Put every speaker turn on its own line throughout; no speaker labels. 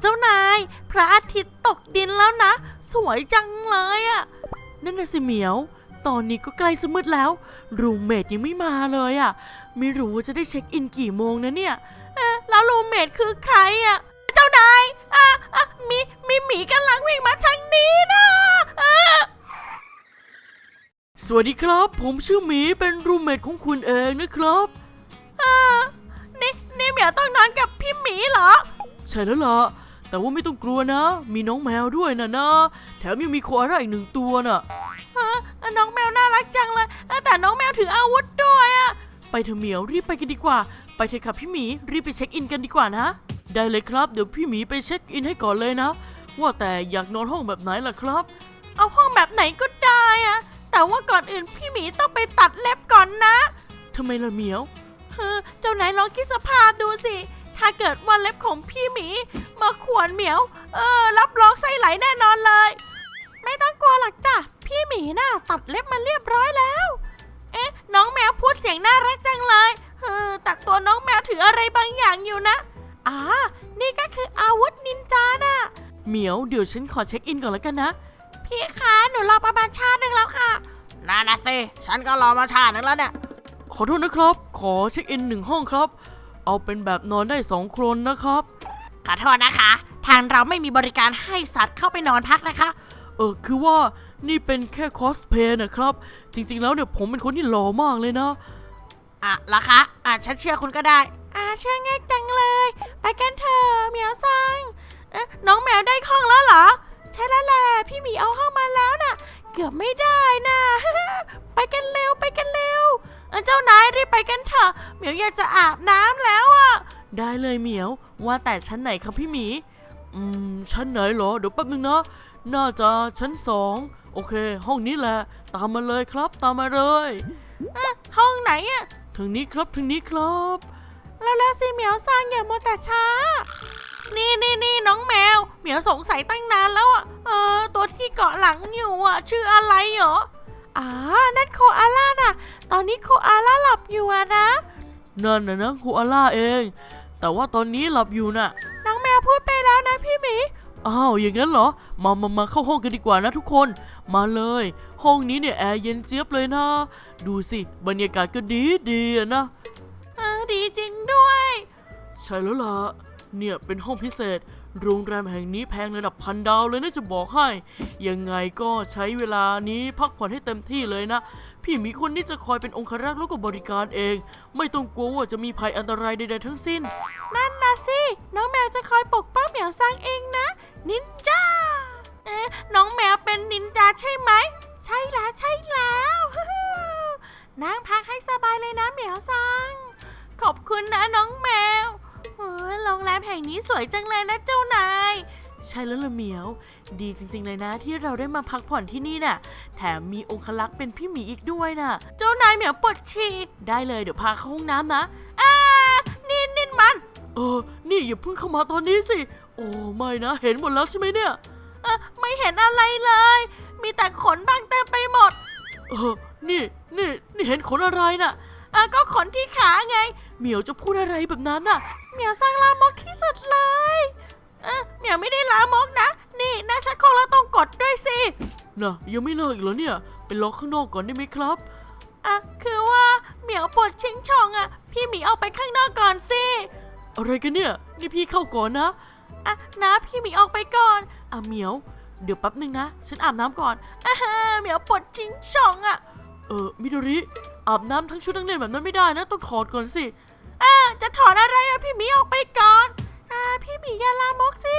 เจ้านาย พระอาทิตย์ตกดินแล้วนะ สวยจังเลยอะนั่นน่ะสิเหมียว ตอนนี้ก็ใกล้จะมืดแล้ว รูเมทยังไม่มาเลยอะไม่รู้จะได้เช็คอินกี่โมงนะเนี่ยเอ๊ะแล้วรูเมทคือใครอะเจ้านายอะอะมีมีหมีกำลังวิ่งมาทางนี้นะอะสวัสดีครับ ผมชื่อหมีเป็นรูเมทของคุณเองนะครับอ่านี่นี่เหมียวต้องนอนกับพี่หมีเหรอ ใช่แล้วล่ะ แต่ว่าไม่ต้องกลัวนะ มีน้องแมวด้วยนะนะ แถมยังมีโคอาล่าอีกหนึ่งตัวน่ะฮะน้องแมวน่ารักจังเลยเออแต่น้องแมวถืออาวุธด้วยอะไปเถอะเหมียวรีบไปกันดีกว่า ไปเถอะครับพี่หมีรีบไปเช็คอินกันดีกว่านะ ได้เลยครับเดี๋ยวพี่หมีไปเช็คอินให้ก่อนเลยนะ ว่าแต่อยากนอนห้องแบบไหนล่ะครับ เอาห้องแบบไหนก็ได้อะแต่ว่าก่อนอื่นพี่หมีต้องไปตัดเล็บก่อนนะทำไมล่ะเหมียวเฮ้อเจ้านายลองคิดสภาพดูสิ ถ้าเกิดว่าเล็บของพี่หมี มาขวนเหมียว เออ รับรองไส้ไหลแน่นอนเลย ไม่ต้องกลัวหรอกจ้ะ พี่หมีน่ะตัดเล็บมาเรียบร้อยแล้ว เอ๊ะ น้องแมวพูดเสียงน่ารักจังเลยเออแต่ตัวน้องแมวถืออะไรบางอย่างอยู่นะอ่านี่ก็คืออาวุธนินจาน่ะเหมียวเดี๋ยวฉันขอเช็คอินก่อนแล้วกันนะ พี่คะหนูรอประมาณชาติหนึ่งแล้วค่ะ
นั่นนะสิฉันก็รอมาชาติหนึงแล้วเนี่ย
ขอโทษนะครับ ขอเช็คอินหนึ่งห้องครับ เอาเป็นแบบนอนได้สองคนนะครับ
ขอโทษนะคะ ทางเราไม่มีบริการให้สัตว์เข้าไปนอนพักนะคะ
เออคือว่านี่เป็นแค่คอสเพย์นะครับ จริง ๆ แล้วเนี่ยผมเป็นคนที่หล่อมากเลยนะ
อะเหรอคะอะฉันเชื่อคุณก็ได้
อ่าเชื่อง่ายจังเลย ไปกันเถอะเหมียวซังเอ๊ะน้องแมวได้ห้องแล้วเหรอ ใช่แล้วแหละพี่หมีเอาห้องมาแล้วน่ะ เกือบไม่ได้น่ะ ไปกันเร็วไปกัน เร็วเอ้ยเจ้านายรีบไปกันเถอะเหมียวอยากจะอาบน้ำแล้วอะได้เลยเหมียว ว่าแต่ชั้นไหนครับพี่หมี อืมชั้นไหนเหรอเดี๋ยวแป๊บนึงนะน่าจะชั้นสองโอเค ห้องนี้แหละ ตามมาเลยครับ ตามมาเลยห้องไหนอะทางนี้ครับทางนี้ครับ แล้วแล้วสิเหมียวสร้างอย่ามัวแต่ช้า นี่นี่นี่น้องแมว เหมียวสงสัยตั้งนานแล้วอะเออตัวที่เกาะหลังอยู่อะชื่ออะไรเหรอ อ่านั่นโคอาล่าน่ะ ตอนนี้โคอาล่าหลับอยู่อะนะ นั่นนะนะโคอาล่าเอง แต่ว่าตอนนี้หลับอยู่น่ะ น้องแมวพูดไปแล้วนะพี่หมี อ้าว อย่างนั้นเหรอ มามามาเข้าห้องกันดีกว่านะทุกคน มาเลย ห้องนี้เนี่ยแอร์เย็นเจี๊ยบเลยนะ ดูสิ บรรยากาศก็ดีดีอะนะเออดีจริงด้วย ใช่แล้วล่ะ เนี่ยเป็นห้องพิเศษ โรงแรมแห่งนี้แพงระดับพันดาวเลยนะจะบอกให้ ยังไงก็ใช้เวลานี้พักผ่อนให้เต็มที่เลยนะ พี่มีคนนี้จะคอยเป็นองครักษ์แล้วก็บริการเอง ไม่ต้องกลัวว่าจะมีภัยอันตรายใดๆทั้งสิ้น นั่นนะสิ น้องแมวจะคอยปกป้องเหมียวซังเองนะ นินจา เอ๊ะน้องแมวเป็นนินจาใช่ไหม ใช่แล้วใช่แล้วนั่งพักให้สบายเลยนะเหมียวซัง ขอบคุณนะน้องแมว เออโรงแรมแห่งนี้สวยจังเลยนะเจ้านาย ใช่แล้วละเหมียว ดีจริง ๆ เลยนะที่เราได้มาพักผ่อนที่นี่น่ะ แถมมีองคลักษ์เป็นพี่หมีอีกด้วยน่ะ เจ้านายเหมียวปวดฉี่ได้เลยเดี๋ยวพาเข้าห้องน้ำนะอ่านี่นี่มัน เออ นี่อย่าเพิ่งเข้ามาตอนนี้สิ โอ้ไม่นะ เห็นหมดแล้วใช่ไหมเนี่ยอะไม่เห็นอะไรเลย มีแต่ขนบางเต็มไปหมด เออ นี่ นี่ นี่เห็นขนอะไรน่ะอะก็ขนที่ขาไง เหมียวจะพูดอะไรแบบนั้นน่ะ เหมียวสร้างลามกที่สุดเลยเออเหมียวไม่ได้ลามกนะ นี่หน้าชักโครกเราต้องกดด้วยสิน่ะยังไม่เลิกอีกเหรอเนี่ยไปล็อกข้างนอกก่อนได้ไหมครับอะคือว่าเหมียวปวดชิงช่องอะ พี่หมีออกไปข้างนอกก่อนสิอะไรกันเนี่ยนี่พี่เข้าก่อนนะอะนะพี่หมีออกไปก่อนอะเหมียว เดี๋ยวแป๊บนึงนะ ฉันอาบน้ำก่อนอ่าฮะเหมียวปวดชิงช่องอะเออมิโดริอาบน้ำทั้งชุดนักเรียนแบบนั้นไม่ได้นะ ต้องถอดก่อนสิ อ่าจะถอดอะไรอะพี่หมีออกไปก่อนอ่าพี่หมีอย่าลามกสิ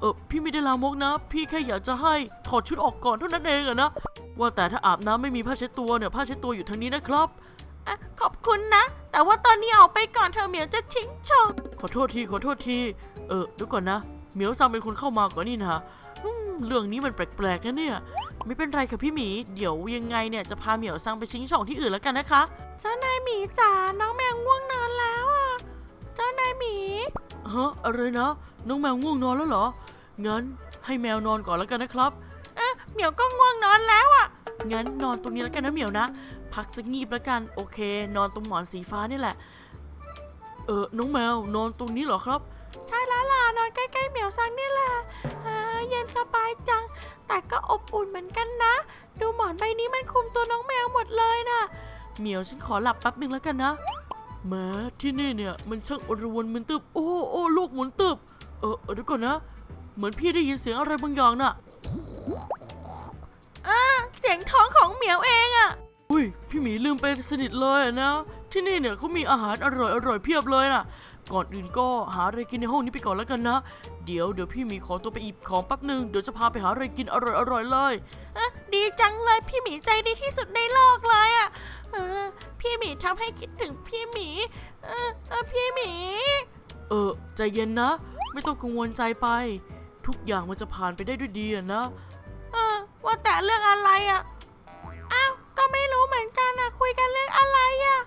เออพี่ไม่ได้ลามกนะ พี่แค่อยากจะให้ถอดชุดออกก่อนเท่านั้นเองอะนะว่าแต่ถ้าอาบน้ำไม่มีผ้าเช็ดตัวเนี่ยผ้าเช็ดตัวอยู่ทางนี้นะครับอะขอบคุณนะ แต่ว่าตอนนี้ออกไปก่อนเธอะเหมียวจะทิ้งช่องขอโทษทีขอโทษที เออเดี๋ยวก่อนนะเหมียวซังเป็นคนเข้ามาก่อนนี่นะอืมเรื่องนี้มันแปลกๆนะเนี่ย ไม่เป็นไรค่ะพี่หมี เดี๋ยวยังไงเนี่ยจะพาเหมียวซังไปชิงช่องที่อื่นแล้วกันนะคะ เจ้านายหมีจ๋าน้องแมวง่วงนอนแล้วอะ เจ้านายหมีฮะอะไรนะ น้องแมวง่วงนอนแล้วเหรอ งั้นให้แมวนอนก่อนแล้วกันนะครับ เอ๊ะเหมียวก็ง่วงนอนแล้วอะ งั้นนอนตรงนี้แล้วกันนะเหมียวนะ พักสักงีบแล้วกัน โอเค นอนตรงหมอนสีฟ้านี่แหละ เออ น้องแมวนอนตรงนี้เหรอครับ ใช่แล้วล่ะนอนใกล้ๆเหมียวซังนี่แหละอ่าเย็นสบายจัง แต่ก็อบอุ่นเหมือนกันนะ ดูหมอนใบนี้มันคุมตัวน้องแมวหมดเลยน่ะ
เหมียวฉันขอหลับแป๊บหนึ่งแล้วกันนะแม้ที่นี่เนี่ยมันช่างอรวนมึนตึบ โอ้โอ้ลูกหมุนตึบเออเออเดี๋ยวก่อนนะ เหมือนพี่ได้ยินเสียงอะไรบางอย่างน่ะ
เสียงท้องของเหมียวเองอะ
อุ้ยพี่หมีลืมไปสนิทเลยอะนะ ที่นี่เนี่ยเขามีอาหารอร่อยอร่อยเพียบเลยน่ะ ก่อนอื่นก็หาอะไรกินในห้องนี้ไปก่อนแล้วกันนะ เดี๋ยวเดี๋ยวพี่หมีขอตัวไปอีบของแป๊บหนึ่งเดี๋ยวจะพาไปหาอะไรกินอร่อยอร่อยเลย
อะดีจังเลยพี่หมีใจดีที่สุดในโลกเลยอะเออพี่หมีทำให้คิดถึงพี่หมีเออเออพี่หมี
เออใจเย็นนะ ไม่ต้องกังวลใจไป ทุกอย่างมันจะผ่านไปได้ด้วยดีอะนะ
เออว่าแต่เรื่องอะไรอะ่ะ อ้าว ก็ไม่รู้เหมือนกันนะคุยกันเรื่องอะไรอะ่ะ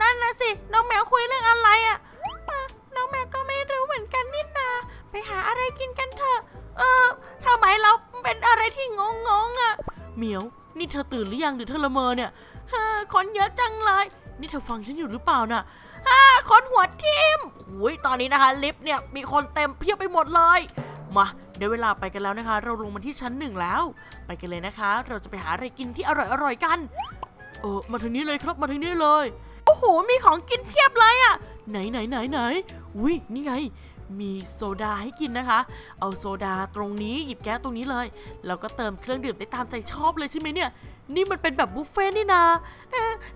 นั่นนะสิ น้องแมวคุยเรื่องอะไรอะ่ะอะ กินกันเถอะ เออทำไมเราเป็นอะไรที่งงงๆอะ่ะ
เหมียว นี่เธอตื่นหรือยังหรือเธอละเมอเนี่ย
คนเยอะจังเลย
นี่เธอฟังฉันอยู่หรือเปล่าน่ะ
อ่าคนหัวทิม
โอ้ยตอนนี้นะคะ ลิฟต์เนี่ยมีคนเต็มเพียบไปหมดเลย มาเดี๋ยวเวลาไปกันแล้วนะคะ เราลงมาที่ชั้นหนึ่งแล้ว ไปกันเลยนะคะ เราจะไปหาอะไรกินที่อร่อยอร่อยๆกัน เออมาทางนี้เลยครับมาทางนี้เลย
โอ้โหมีของกินเพียบเลยอะ
ไหนไหนไหนไหนอุ้ยนี่ไง มีโซดาให้กินนะคะ เอาโซดาตรงนี้หยิบแก้วตรงนี้เลย แล้วก็เติมเครื่องดื่มได้ตามใจชอบเลยใช่ไหมเนี่ย นี่มันเป็นแบบบุฟเฟ่ต์นี่นา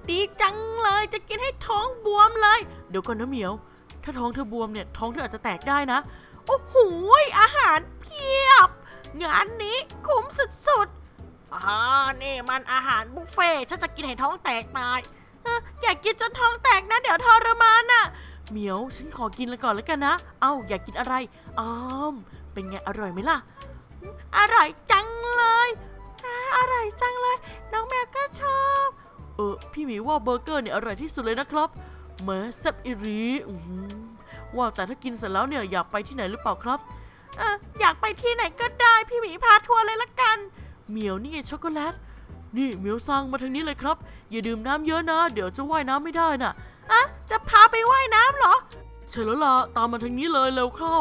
ดีจังเลยจะกินให้ท้องบวมเลย
เดี๋ยวก่อนนะเหมียว ถ้าท้องเธอบวมเนี่ยท้องเธออาจจะแตกได้นะ
โอ้โหยอาหารเพียบ งานนี้คุ้มสุด
อ่านี่มันอาหารบุฟเฟ่ต์ฉันจะกินให้ท้องแตกตาย
อออยากกินจนท้องแตกนะ เดี๋ยวทรมานอะ
เหมียวฉันขอกินแล้วก่อนแล้วกันนะ เอ้าอยากกินอะไรอ้ามเป็นไงอร่อยไหมล่ะ
อร่อยจังเลยอร่อยจังเลย น้องแมวก็ชอบ
เออพี่หมีว่าเบอร์เกอร์เนี่ยอร่อยที่สุดเลยนะครับแม้แซบอีหรีว่าแต่ถ้ากินเสร็จแล้วเนี่ยอยากไปที่ไหนหรือเปล่าครับ
เอออยากไปที่ไหนก็ได้พี่หมีพาทัวร์เลยละกัน
เหมียวนี่ไงช็อกโกแลต นี่เหมียวซังมาทางนี้เลยครับ อย่าดื่มน้ำเยอะนะ เดี๋ยวจะว่ายน้ำไม่ได้น่ะ
อะจะพาไปว่ายน้ำเหรอ
ใช่แล้วล่ะตามมาทางนี้เลยเร็วเข้า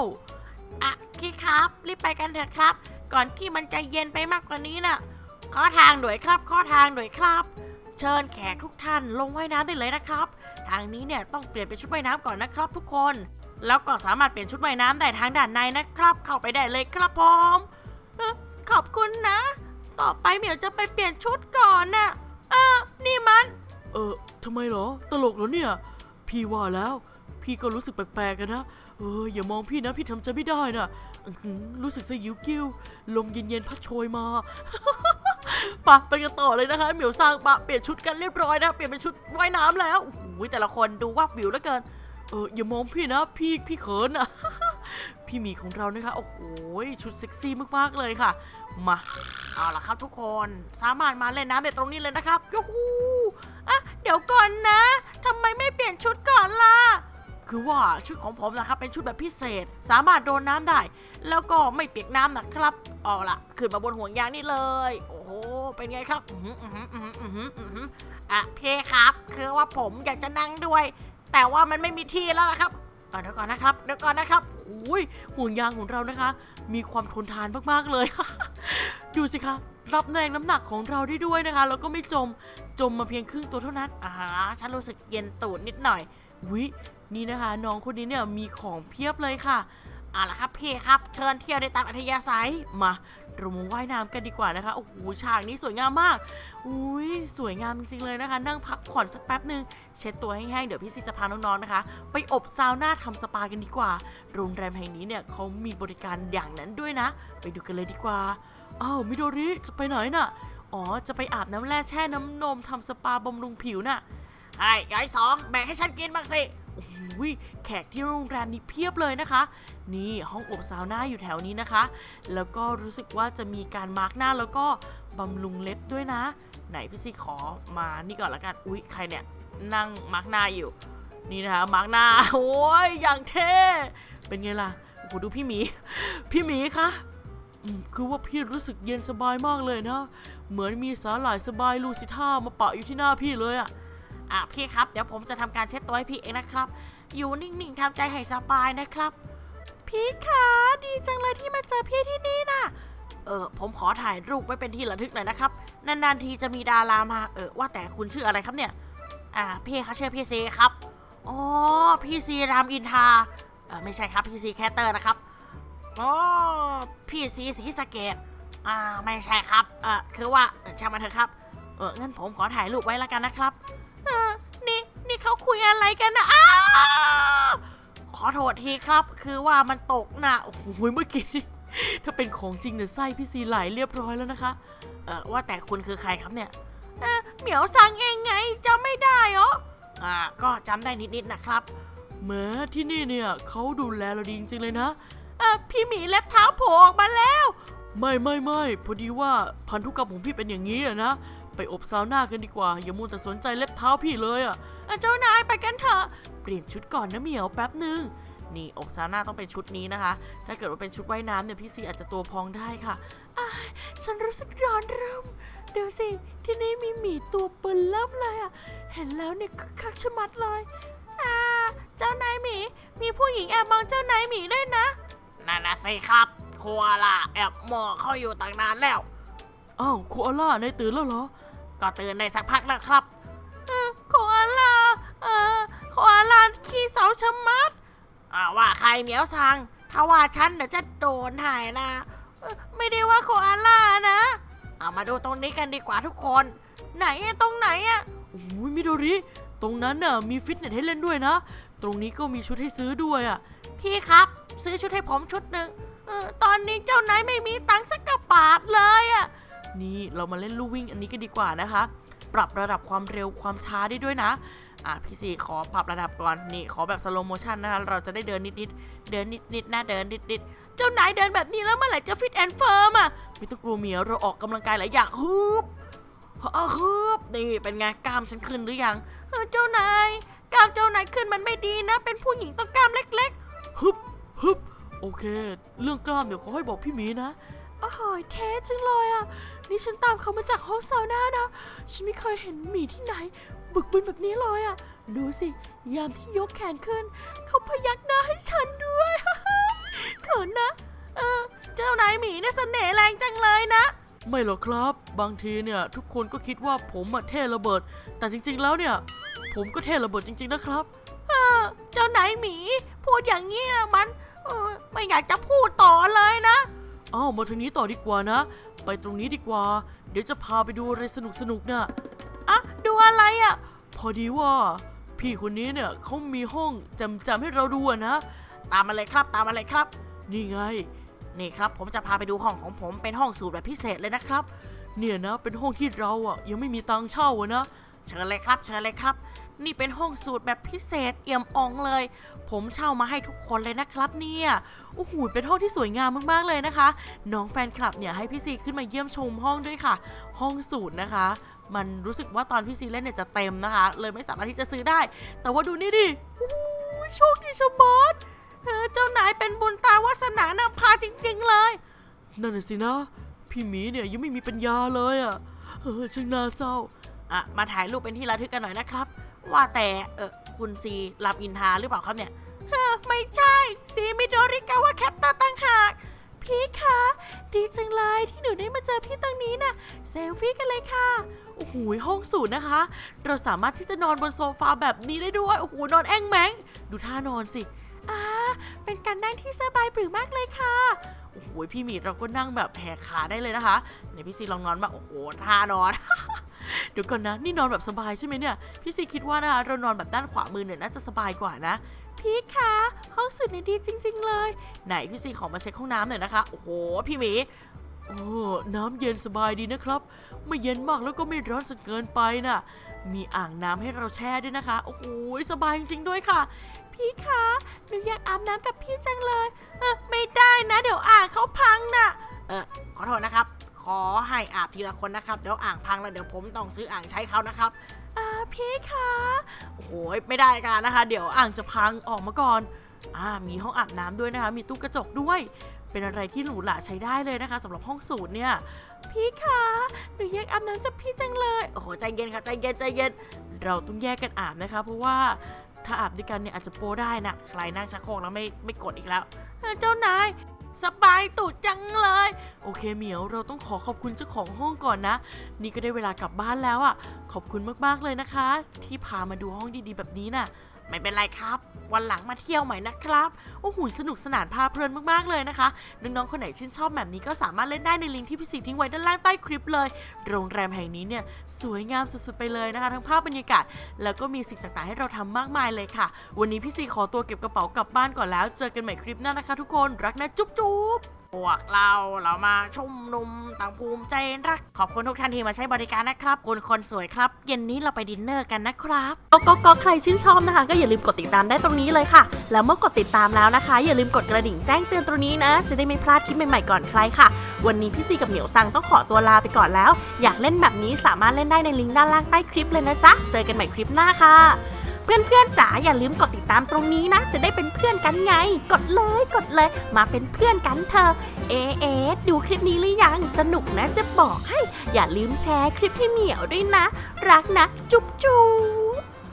อะพี่ครับ รีบไปกันเถอะครับ ก่อนที่มันจะเย็นไปมากกว่านี้น่ะ
ขอทางหน่วยครับขอทางหน่วยครับ เชิญแขกทุกท่านลงว่ายน้ำได้เลยนะครับ ทางนี้เนี่ยต้องเปลี่ยนเป็นชุดว่ายน้ำก่อนนะครับ ทุกคน แล้วก็สามารถเปลี่ยนชุดว่ายน้ำได้ทางด้านในนะครับ เข้าไปได้เลยครับผม
ขอบคุณนะ ต่อไปเหมียวจะไปเปลี่ยนชุดก่อนน่ะเออนี่มัน
เออทำไมเหรอ ตลกเหรอเนี่ย พี่ว่าแล้ว พี่ก็รู้สึกแปลกๆกันนะ เออ อย่ามองพี่นะ พี่ทำใจไม่ได้นะอื้อหือรู้สึกสยิวกิ้ว ลมเย็นๆพัดโชยมา ปะไปกันต่อเลยนะคะ เหมียวสร้างปะเปลี่ยนชุดกันเรียบร้อยนะ เปลี่ยนเป็นชุดว่ายน้ำแล้วโอ้โหแต่ละคนดูว่าวิวเหลือเกิน เอออย่ามองพี่นะ พี่พี่เขินอะ พี่หมีของเรานะคะ โอ้โห ชุดเซ็กซี่มากๆเลยค่ะ มา
เอาล่ะครับทุกคน สามารถมาเล่นน้ำในตรงนี้เลยนะครับยูฮู
อะ เดี๋ยวก่อนนะทำไมไม่เปลี่ยนชุดก่อนล่ะ
คือว่าชุดของผมนะครับ เป็นชุดแบบพิเศษ สามารถโดนน้ำได้ แล้วก็ไม่เปียกน้ำนะครับ เอาล่ะ ขึ้นมาบนห่วงยางนี่เลย โอ้โห เป็นไงครับอื้อหืออื้อหืออื้อหืออื้อหืออื้อหืออะพี่ครับ คือว่าผมอยากจะนั่งด้วย แต่ว่ามันไม่มีที่แล้วล่ะครับ เอาเดี๋ยวก่อนนะครับเดี๋ยวก่อนนะครับ
โอ้ยห่วงยางของเรานะคะ มีความทนทานมากๆเลย ดูสิคะรับแรงน้ำหนักของเราได้ด้วยนะคะ แล้วก็ไม่จมจมมาเพียงครึ่งตัวเท่านั้น
อ่าฉันรู้สึกเย็นตูดนิดหน่อย
วินี่นะคะ น้องคนนี้เนี่ยมีของเพียบเลยค่ะ
เอาละครับพี่ครับ เชิญเที่ยวได้ตามอัธยาศัย
มา เรามาว่ายน้ำกันดีกว่านะคะโอ้โหฉากนี้สวยงามมากอุ้ยสวยงามจริงเลยนะคะ นั่งพักผ่อนสักแป๊บหนึ่งเช็ดตัวแห้งๆเดี๋ยวพี่ซีจะพาน้องๆนะคะ ไปอบซาวน่าทำสปากันดีกว่า โรงแรมแห่งนี้เนี่ยเขามีบริการอย่างนั้นด้วยนะ ไปดูกันเลยดีกว่าอ้าวมิโดริจะไปไหนน่ะอ๋อจะไปอาบน้ำแร่แช่น้ำนมทำสปาบำรุงผิวน่ะ
ไอ้ยายสองแบ่งให้ฉันกินบ้างสิ
โอ้โหแขกที่โรงแรมนี้เพียบเลยนะคะ นี่ห้องอบซาวน่าอยู่แถวนี้นะคะ แล้วก็รู้สึกว่าจะมีการมาร์กหน้าแล้วก็บำรุงเล็บด้วยนะ ไหนพี่ซีขอมานี่ก่อนละกัน อุ๊ยใครเนี่ยนั่งมาร์กหน้าอยู่ นี่นะคะมาร์กหน้า โอ้ยอย่างเท่ เป็นไงล่ะโอ้โหดูพี่หมี พี่หมีคะคือว่าพี่รู้สึกเย็นสบายมากเลยนะ เหมือนมีสาหร่ายสบายลูซิท่ามาปะอยู่ที่หน้าพี่เลยอะ
อะพี่ครับ เดี๋ยวผมจะทำการเช็ดตัวให้พี่เองนะครับ อยู่นิ่งๆทำใจให้สบายนะครับ
พี่คะดีจังเลยที่มาเจอพี่ที่นี่น่ะ
เออผมขอถ่ายรูปไว้เป็นที่ระลึกหน่อยนะครับ นานๆทีจะมีดารามาเออว่าแต่คุณชื่ออะไรครับเนี่ย อ่าพี่เขาชื่อพี่ซีครับอ๋อพี่ซีรามอินทาเออไม่ใช่ครับพี่ซีแคตเตอร์นะครับอ๋อพี่ซีสีสเกตอ่าไม่ใช่ครับเออคือว่าเช่างมันเถอะครับ เอองั้นผมขอถ่ายรูปไว้แล้วกันนะครับ
เออนี่นี่เขาคุยอะไรกันนะอ้า
อโทษทีครับ คือว่ามันตกน่ะ
โอ้โหเมื่อกี้นี่ถ้าเป็นของจริงเนี่ยไส้พี่ซีไหลเรียบร้อยแล้วนะคะ
เออว่าแต่คุณคือใครครับเนี่ย
เออเหมียวซังเองไงจำไม่ได้เหรอ
อ่าก็จำได้นิดๆนะครับ
แม้ที่นี่เนี่ยเขาดูแลเราดีจริงๆเลยนะ
เออพี่หมีเล็บเท้าโผล่ออกมาแล้ว
ไม่ไม่ไม่พอดีว่าพันธุกรรมของพี่เป็นอย่างนี้อะนะ ไปอบซาวน่ากันดีกว่า อย่ามัวแต่สนใจเล็บเท้าพี่เลยอะ
เออเจ้านายไปกันเถอะ
เปลี่ยนชุดก่อนนะเหมียวแป๊บหนึ่งนี่อบซาวน่าต้องเป็นชุดนี้นะคะ ถ้าเกิดว่าเป็นชุดว่ายน้ำเนี่ยพี่ซีอาจจะตัวพองได้ค่ะ
ฉันรู้สึกร้อนรุ่มเดี๋ยวสิที่นี่มีหมีตัวเปิลเริ่มเลยอะ เห็นแล้วเนี่ยคึกคักชะมัดเลยอ่าเจ้านายหมี มีผู้หญิงแอบมองเจ้านายหมีด้วยนะ
นั่นนะสิครับครัวล่ะแอบมองเข้าอยู่ตั้งนานแล้ว
อ้าวโคอาล่านายตื่นแล้วเหรอ
ก็ตื่นได้สักพักแล้วครับ
โคอาลาเออโคอาลาขี้เสาชะมัด
อ่าว่าใครเหมียวสังถ้าว่าฉันเดี๋ยวจะโดนหายนะ
ไม่ได้ว่าโคอาลานะ
เอามาดูตรงนี้กันดีกว่าทุกคน
ไหนตรงไหนอะ
โอ้ยมิโดริตรงนั้นน่ะมีฟิตเนสให้เล่นด้วยนะ ตรงนี้ก็มีชุดให้ซื้อด้วยอะ
พี่ครับ ซื้อชุดให้ผมชุดหนึ่ง
ออตอนนี้เจ้านายไม่มีตังค์สักกระบาทเลยอะ
นี่เรามาเล่นลู่วิ่งอันนี้กันดีกว่านะคะ ปรับระดับความเร็วความช้าได้ด้วยนะอะพี่สี่ขอปรับระดับก่อนนี่ขอแบบสโลโมชันนะคะเราจะได้เดินนิดๆเดินนิดๆนะเดินนิด
เจ้านายเดินแบบนี้แล้วเมื่อไหร่จะฟิตแอนด์เฟิร์มอะ
ไม่ต้องกลัวเมียเราออกกำลังกายหลายอย่างฮึบอะฮึบนี่เป็นไงกล้ามฉันขึ้นหรือยัง
เออเจ้านายกล้ามเจ้านายขึ้นมันไม่ดีนะ เป็นผู้หญิงต้องกล้ามเล็ก
ฮึบฮึบโอเค เรื่องกล้ามเดี๋ยวขอให้บอกพี่หมีนะ
โอ้โหเท่จังเลยอะนี่ฉันตามเขามาจากห้องซาวน่านะ ฉันไม่เคยเห็นหมีที่ไหน บึกบึนแบบนี้เลยอะดูสิ ยามที่ยกแขนขึ้น เขาพยักหน้าให้ฉันด้วยเขินนะ เออ เจ้านายหมีเนี่ยเสน่ห์แรงจังเลยนะ
ไม่หรอกครับ บางทีเนี่ย ทุกคนก็คิดว่าผมอะเท่ระเบิด แต่จริง ๆ แล้วเนี่ย ผมก็เท่ระเบิดจริง ๆ นะครับ
เออ เจ้านายหมี พูดอย่างนี้นะมันเออไม่อยากจะพูดต่อเลยนะ
อ้าวมาทางนี้ต่อดีกว่านะ ไปตรงนี้ดีกว่า เดี๋ยวจะพาไปดูอะไรสนุกๆนะ
อะดูอะไรอะ
พอดีว่า พี่คนนี้เนี่ยเขามีห้องจำจำๆให้เราดูนะ
ตามมาเลยครับตามมาเลยครับ
นี่ไง
นี่ครับผมจะพาไปดูห้องของผมเป็นห้องสูตรแบบพิเศษเลยนะครับ
เนี่ยนะเป็นห้องที่เราอะยังไม่มีตังค์เช่าอะนะ
เชิญเลยครับ เชิญเลยครับ นี่เป็นห้องสูตรแบบพิเศษเอี่ยมอ่องเลย ผมเช่ามาให้ทุกคนเลยนะครับเนี่ย
โอ้โหเป็นห้องที่สวยงามมากๆเลยนะคะ น้องแฟนคลับเนี่ยให้พี่ซีขึ้นมาเยี่ยมชมห้องด้วยค่ะ ห้องสูตรนะคะ มันรู้สึกว่าตอนพี่ซีเล่นเนี่ยจะเต็มนะคะ เลยไม่สามารถที่จะซื้อได้ แต่ว่าดูนี่ดิ
โอ้โชคดีชะมัดเออเจ้านายเป็นบุญตาวาสนานำพาจริง ๆ เลย
นั่นน่ะสินะ พี่หมีเนี่ยยังไม่มีปัญญาเลยอะเออช่างน่าเศร้า
อะมาถ่ายรูปเป็นที่ระลึกกันหน่อยนะครับ ว่าแต่เออคุณซีรามอินทาหรือเปล่าครับเนี่ย
เออไม่ใช่สีมิโดริกาวะแคปตาตังหาก พี่คะดีจังเลยที่หนูได้มาเจอพี่ตรงนี้น่ะเซลฟี่กันเลยค่ะ
โอ้โหห้องสูตรนะคะ เราสามารถที่จะนอนบนโซฟาแบบนี้ได้ด้วยโอ้โหนอนแอ่งแมงดูท่านอนสิ
อ่าเป็นการนั่งที่สบายปรือมากเลยค่ะ
โอ้โหพี่หมีเราก็นั่งแบบแหกขาได้เลยนะคะไหนพี่ซีลองนอนบ้างโอ้โหท่านอน เดี๋ยวก่อนนะ นี่นอนแบบสบายใช่ไหมเนี่ย พี่ซีคิดว่านะคะเรานอนแบบด้านขวามือเนี่ยน่าจะสบายกว่านะ
พี่คะห้องสุดเนี่ยดีจริง ๆ เลย
ไหนพี่ซีขอมาเช็คห้องน้ำหน่อยนะคะ โอ้โห พี่หมีโอ้น้ำเย็นสบายดีนะครับ ไม่เย็นมากแล้วก็ไม่ร้อนจนเกินไปน่ะมีอ่างน้ำให้เราแช่ด้วยนะคะ โอ้โหสบายจริงๆด้วยค่ะ
พี่คะหนูอยากอาบน้ำกับพี่จังเลยเออไม่ได้นะ เดี๋ยวอ่างเขาพังน่ะ
เออขอโทษนะครับ ขอให้อาบทีละคนนะครับ เดี๋ยวอ่างพังแล้วเดี๋ยวผมต้องซื้ออ่างใช้เขานะครับ
อ่าพี่คะ
โอ้โหไม่ได้กันนะคะ เดี๋ยวอ่างจะพังออกมาก่อนอ่ามีห้องอาบน้ำด้วยนะคะ มีตู้กระจกด้วย เป็นอะไรที่หรูหราใช้ได้เลยนะคะสำหรับห้องสูตรเนี่ย
พี่คะหนูอยากอาบน้ำกับพี่จังเลย
โอ้โหใจเย็นครับใจเย็นใจเย็น
เราต้องแยกกันอาบนะคะ เพราะว่า
ถ้าอาบด้วยกันเนี่ยอาจจะโปได้นะ ใครนั่งชักโครกแล้วไม่ไม่กดอีกแล้ว
เจ้านายสบายตูดจังเลย
โอเคเหมียวเราต้องขอขอบคุณเจ้าของห้องก่อนนะ นี่ก็ได้เวลากลับบ้านแล้วอะ่ะ ขอบคุณมากๆเลยนะคะ ที่พามาดูห้องดีๆแบบนี้น่ะ
ไม่เป็นไรครับ วันหลังมาเที่ยวใหม่นะครับ
โอ้โหสนุกสนานพาเพลินมากๆเลยนะคะน้องๆคนไหนชื่นชอบแบบนี้ก็สามารถเล่นได้ในลิงก์ที่พี่สีทิ้งไว้ด้านล่างใต้คลิปเลย โรงแรมแห่งนี้เนี่ยสวยงามสุดๆไปเลยนะคะ ทั้งภาพบรรยากาศ แล้วก็มีสิ่งต่างๆ ให้เราทำมากมายเลยค่ะ วันนี้พี่สีขอตัวเก็บกระเป๋ากลับบ้านก่อนแล้ว เจอกันใหม่คลิปหน้านะคะ ทุกคนรักนะจุ๊บๆ
พวกเราเรามาชุมนุมต่างภูมิใจรัก ขอบคุณทุกท่านที่มาใช้บริการนะครับ คุณคนสวยครับ เย็นนี้เราไปดินเนอร์กันนะครับ
ก็ก็ก็ใครชื่นชอบนะคะ ก็อย่าลืมกดติดตามได้ตรงนี้เลยค่ะ แล้วเมื่อกดติดตามแล้วนะคะ อย่าลืมกดกระดิ่งแจ้งเตือนตรงนี้นะ จะได้ไม่พลาดคลิปใหม่ๆก่อนใครค่ะ วันนี้พี่ซีกับเหมียวซังต้องขอตัวลาไปก่อนแล้ว อยากเล่นแบบนี้สามารถเล่นได้ในลิงก์ด้านล่างใต้คลิปเลยนะจ๊ะเจอกันใหม่คลิปหน้าค่ะ เพื่อนๆจ๋าอย่าลืมกดติดตามตรงนี้นะ จะได้เป็นเพื่อนกันไง กดเลยกดเลย มาเป็นเพื่อนกันเถอะเอะเอะดูคลิปนี้หรือยังสนุกนะจะบอกให้ อย่าลืมแชร์คลิปให้เหมียวด้วยนะ รักนะ จุ๊บจุ๊บ